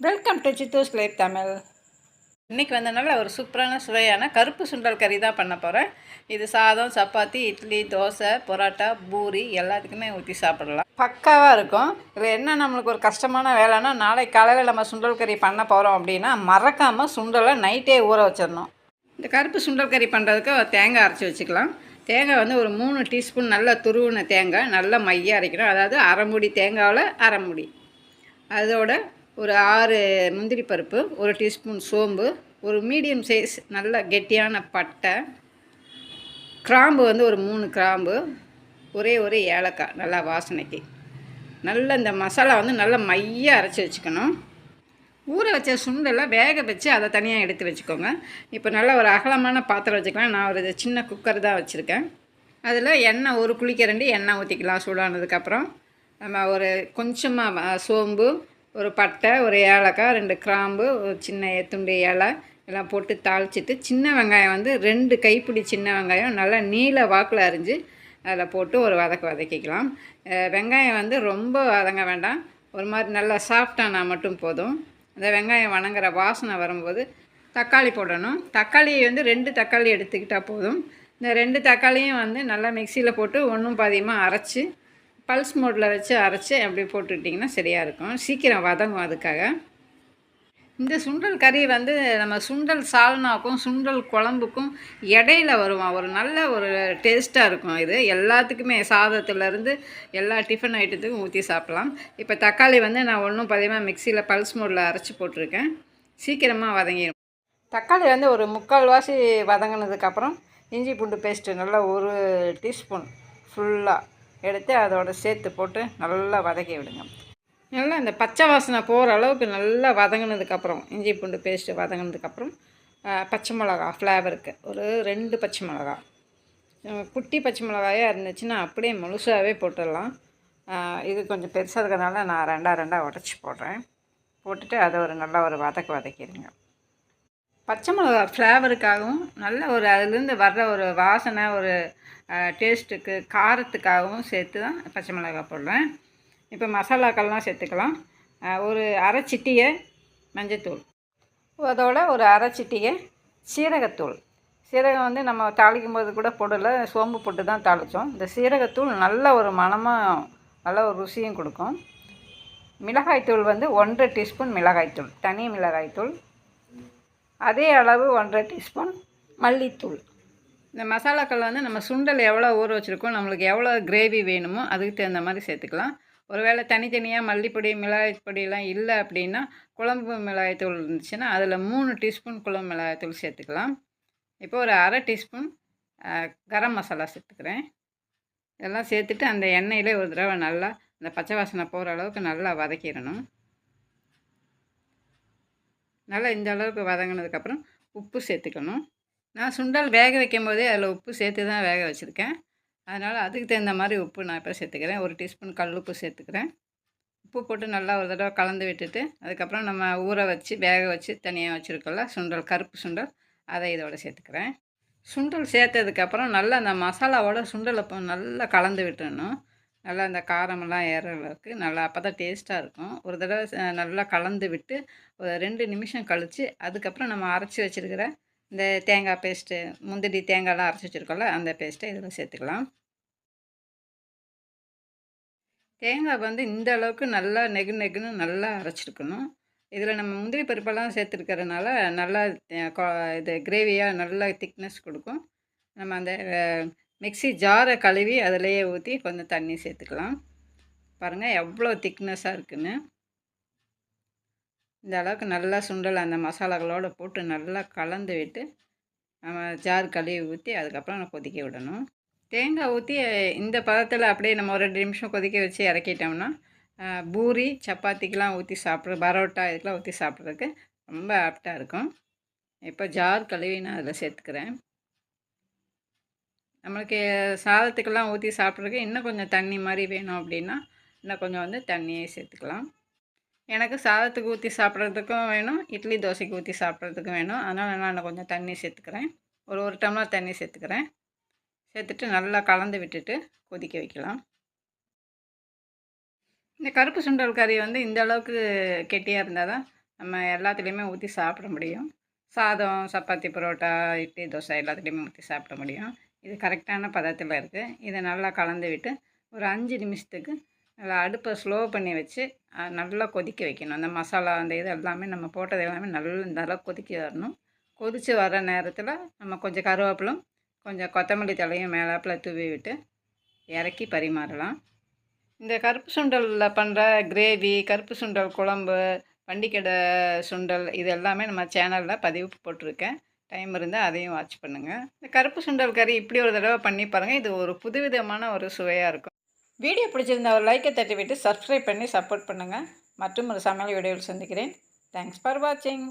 Welcome to Chithu's life Tamil இன்றைக்கி வந்தனால ஒரு சூப்பரான சுவையான கருப்பு சுண்டல் கறி தான் பண்ண போகிறேன் இது சாதம் சப்பாத்தி இட்லி தோசை பரோட்டா பூரி எல்லாத்துக்குமே ஊற்றி சாப்பிடலாம். பக்காவாக இருக்கும். இதில் என்ன நம்மளுக்கு ஒரு கஷ்டமான வேலைன்னா நாளைக்கு காலையில் நம்ம சுண்டல் கறி பண்ண போகிறோம் அப்படின்னா மறக்காமல் சுண்டலை நைட்டே ஊற வச்சிடணும். இந்த கருப்பு சுண்டல் கறி பண்ணுறதுக்கு தேங்காய் அரைச்சி வச்சுக்கலாம். தேங்காய் வந்து ஒரு மூணு டீஸ்பூன் நல்லா துருவின தேங்காய் நல்லா மையாக அரைக்கணும். அதாவது அரை மூடி தேங்காவில் அரை மூடி. அதோட ஒரு ஆறு முந்திரி பருப்பு ஒரு டீஸ்பூன் சோம்பு ஒரு மீடியம் சைஸ் நல்ல கெட்டியான பட்டை கிராம்பு வந்து ஒரு மூணு கிராம்பு ஒரே ஒரு ஏலக்காய் நல்லா வாசனைக்கு. நல்ல இந்த மசாலா வந்து நல்லா மையாக அரைச்சி வச்சுக்கணும். ஊற வச்ச சுண்டெல்லாம் வேக வச்சு அதை தனியாக எடுத்து வச்சுக்கோங்க. இப்போ நல்ல ஒரு அகலமான பாத்திரம் வச்சுக்கலாம். நான் ஒரு சின்ன குக்கர் தான் வச்சுருக்கேன். அதில் எண்ணெய் ஒரு குளிக்கரண்டி எண்ணெய் ஊற்றிக்கலாம் சூடானதுக்கப்புறம். நம்ம ஒரு கொஞ்சமாக சோம்பு ஒரு பட்டை ஒரு ஏலக்காய் ரெண்டு கிராம்பு ஒரு சின்ன துண்டு இலை எல்லாம் போட்டு தாளிச்சிட்டு சின்ன வெங்காயம் வந்து ரெண்டு கைப்பிடி சின்ன வெங்காயம் நல்லா நீல வாக்கில் அரிஞ்சு அதில் போட்டு ஒரு வதக்க வதக்கிக்கலாம். வெங்காயம் வந்து ரொம்ப வதங்க வேண்டாம். ஒரு மாதிரி நல்லா சாஃப்டானா மட்டும் போதும். அந்த வெங்காயம் வணங்குற வாசனை வரும்போது தக்காளி போடணும். தக்காளி வந்து ரெண்டு தக்காளி எடுத்துக்கிட்டால் போதும். இந்த ரெண்டு தக்காளியும் வந்து நல்லா மிக்சியில் போட்டு ஒன்றும் பாதியமாக அரைச்சி பல்ஸ் மோட்டில் வச்சு அரைச்சி அப்படி போட்டுக்கிட்டிங்கன்னா சரியாக இருக்கும். சீக்கிரம் வதங்கும் அதுக்காக. இந்த சுண்டல் கறி வந்து நம்ம சுண்டல் சால்னாக்கும் சுண்டல் குழம்புக்கும் இடையில வருவோம் ஒரு நல்ல ஒரு டேஸ்ட்டாக இருக்கும் இது. எல்லாத்துக்குமே சாதத்துலேருந்து எல்லா டிஃபன் ஐட்டத்துக்கும் ஊற்றி சாப்பிட்லாம். இப்போ தக்காளி வந்து நான் ஒன்றும் பதிவாக மிக்சியில் பல்ஸ் மோடில் அரைச்சி போட்டிருக்கேன். சீக்கிரமாக வதங்கிடும் தக்காளி வந்து ஒரு முக்கால்வாசி வதங்கினதுக்கப்புறம் இஞ்சி பூண்டு பேஸ்ட்டு நல்லா ஒரு டீஸ்பூன் ஃபுல்லாக எடுத்து அதோட சேர்த்து போட்டு நல்லா வதக்கி விடுங்க. நல்லா இந்த பச்சை வாசனை போகிற அளவுக்கு நல்லா வதங்கினதுக்கப்புறம் இஞ்சி பூண்டு பேஸ்ட்டு வதங்கினதுக்கப்புறம் பச்சை மிளகா ஃப்ளேவருக்கு ஒரு ரெண்டு பச்சை மிளகா. குட்டி பச்சை மிளகாயாக இருந்துச்சுன்னா அப்படியே முழுசாகவே போட்டுடலாம். இது கொஞ்சம் பெருசாக இருக்கிறதுனால நான் ரெண்டாக ரெண்டாக உடச்சி போடுறேன். போட்டுட்டு அதை ஒரு நல்லா ஒரு வதக்கு வதக்கிடுங்க. பச்சை மிளகா ஃப்ளேவருக்காகவும் நல்ல ஒரு அதுலேருந்து வர்ற ஒரு வாசனை ஒரு டேஸ்ட்டுக்கு காரத்துக்காகவும் சேர்த்து தான் பச்சை மிளகா போடுறேன். இப்போ மசாலாக்கள்லாம் சேர்த்துக்கலாம். ஒரு அரை சிட்டியை மஞ்சத்தூள். அதோட ஒரு அரை சிட்டியை சீரகத்தூள். சீரகம் வந்து நம்ம தாளிக்கும் போது கூட போடலை சோம்பு போட்டு தான் தாளித்தோம் இந்த சீரகத்தூள் நல்ல ஒரு மணமாக நல்ல ஒரு ருசியும் கொடுக்கும். மிளகாய்த்தூள் வந்து ஒன்றரை டீஸ்பூன் மிளகாய்த்தூள் தனி மிளகாய்த்தூள். அதே அளவு ஒன்றரை டீஸ்பூன் மல்லித்தூள். இந்த மசாலாக்கள் வந்து நம்ம சுண்டல் எவ்வளோ ஊற வச்சுருக்கோம் நம்மளுக்கு எவ்வளோ கிரேவி வேணுமோ அதுக்கு தகுந்த மாதிரி சேர்த்துக்கலாம். ஒருவேளை தனித்தனியாக மல்லிப்பொடி மிளகாய் இல்லை அப்படின்னா குழம்பு மிளகாய்த்தூள் இருந்துச்சுன்னா அதில் மூணு டீஸ்பூன் குழம்பு மிளகாய்த்தூள் சேர்த்துக்கலாம். இப்போ ஒரு அரை டீஸ்பூன் கரம் மசாலா சேர்த்துக்கிறேன். இதெல்லாம் சேர்த்துட்டு அந்த எண்ணெயிலே ஒரு தடவை நல்லா அந்த பச்சை வாசனை போகிற அளவுக்கு நல்லா வதக்கிடணும். நல்லா இந்த அளவுக்கு வதங்கினதுக்கப்புறம் உப்பு சேர்த்துக்கணும். நான் சுண்டல் வேக வைக்கும் போதே அதில் உப்பு சேர்த்து தான் வேக வச்சுருக்கேன். அதனால் அதுக்கு தகுந்த மாதிரி உப்பு நான் இப்போ சேர்த்துக்கிறேன். ஒரு டீஸ்பூன் கல் உப்பு சேர்த்துக்கிறேன். உப்பு போட்டு நல்லா ஒரு தடவை கலந்து விட்டுட்டு அதுக்கப்புறம் நம்ம ஊற வச்சு வேக வச்சு தனியாக வச்சுருக்கோம்ல சுண்டல் கருப்பு சுண்டல் அதை இதோட சேர்த்துக்கிறேன். சுண்டல் சேர்த்ததுக்கப்புறம் நல்லா அந்த மசாலாவோட சுண்டலை நல்லா கலந்து விட்டுடணும். நல்லா அந்த காரமெல்லாம் ஏற அளவுக்கு நல்லா அப்போ தான் டேஸ்ட்டாக இருக்கும். ஒரு தடவை நல்லா கலந்து விட்டு ஒரு ரெண்டு நிமிஷம் கழித்து அதுக்கப்புறம் நம்ம அரைச்சி வச்சுருக்கிற இந்த தேங்காய் பேஸ்ட்டு முந்திரி தேங்காய்லாம் அரைச்சி வச்சுருக்கோம்ல அந்த பேஸ்ட்டை இதில் சேர்த்துக்கலாம். தேங்காய் வந்து இந்த அளவுக்கு நல்லா நெகு நெகுன்னு நல்லா அரைச்சிருக்கணும். இதில் நம்ம முந்திரி பருப்பெல்லாம் சேர்த்துருக்கறதுனால நல்லா இது கிரேவியாக நல்லா திக்னஸ் கொடுக்கும். நம்ம அந்த மிக்சி மிக்ஸி ஜாரை கழுவி அதிலையே ஊற்றி கொஞ்சம் தண்ணி சேர்த்துக்கலாம். பாருங்கள் எவ்வளோ திக்னஸாக இருக்குன்னு. இந்த அளவுக்கு நல்லா சுண்டல் அந்த மசாலாக்களோடு போட்டு நல்லா கலந்து விட்டு நம்ம ஜார் கழுவி ஊற்றி அதுக்கப்புறம் நம்ம கொதிக்க விடணும். தேங்காய் ஊற்றி இந்த பதத்தில் அப்படியே நம்ம ஒரு ரெண்டு நிமிஷம் கொதிக்க வச்சு இறக்கிட்டோம்னா பூரி சப்பாத்திக்கெலாம் ஊற்றி சாப்பிட்ற பரோட்டா இதுக்கெலாம் ஊற்றி சாப்பிட்றதுக்கு ரொம்ப ஆப்டாக இருக்கும். இப்போ ஜார் கழுவி நான் அதில் சேர்த்துக்கிறேன். நம்மளுக்கு சாதத்துக்கெல்லாம் ஊற்றி சாப்பிட்றதுக்கு இன்னும் கொஞ்சம் தண்ணி மாதிரி வேணும் அப்படின்னா இன்னும் கொஞ்சம் வந்து தண்ணியே சேர்த்துக்கலாம். எனக்கு சாதத்துக்கு ஊற்றி சாப்பிட்றதுக்கும் வேணும் இட்லி தோசைக்கு ஊற்றி சாப்பிட்றதுக்கும் வேணும். அதனால் நான் கொஞ்சம் தண்ணி சேர்த்துக்கிறேன். ஒரு ஒரு டம்ளர் தண்ணி சேர்த்துக்கிறேன். சேர்த்துட்டு நல்லா கலந்து விட்டுட்டு கொதிக்க வைக்கலாம். இந்த கருப்பு சுண்டல் கறி வந்து இந்த அளவுக்கு கெட்டியாக இருந்தால் தான் நம்ம எல்லாத்துலேயுமே ஊற்றி சாப்பிட முடியும். சாதம் சப்பாத்தி பரோட்டா இட்லி தோசை எல்லாத்துலேயுமே ஊற்றி சாப்பிட முடியும். இது கரெக்டான பதத்தில் இருக்குது இதை நல்லா கலந்து விட்டு ஒரு அஞ்சு நிமிஷத்துக்கு நல்லா அடுப்பை ஸ்லோ பண்ணி வச்சு நல்லா கொதிக்க வைக்கணும். அந்த மசாலா அந்த இது எல்லாமே நம்ம போட்டது எல்லாமே நல்லா நல்லா கொதிக்க வரணும். கொதித்து வர நேரத்தில் நம்ம கொஞ்சம் கருவேப்பிலும் கொஞ்சம் கொத்தமல்லி தலையும் மேலாப்பில் தூவி விட்டு இறக்கி பரிமாறலாம். இந்த கருப்பு சுண்டலில் பண்ணுற கிரேவி கருப்பு சுண்டல் குழம்பு வண்டிக்கடை சுண்டல் இது எல்லாமே நம்ம சேனலில் பதிவு போட்டிருக்கேன். டைம் இருந்தால் அதையும் வாட்ச் பண்ணுங்கள் இந்த கருப்பு சுண்டல் கறி இப்படி ஒரு தடவை பண்ணி பாருங்கள் இது ஒரு புதுவிதமான ஒரு சுவையாக இருக்கும். வீடியோ பிடிச்சிருந்தா ஒரு லைக்கை தட்டி விட்டு சப்ஸ்கிரைப் பண்ணி சப்போர்ட் பண்ணுங்கள் மற்றும் ஒரு சமையல் வீடியோவில் சந்திக்கிறேன். தேங்க்ஸ் ஃபார் வாட்சிங்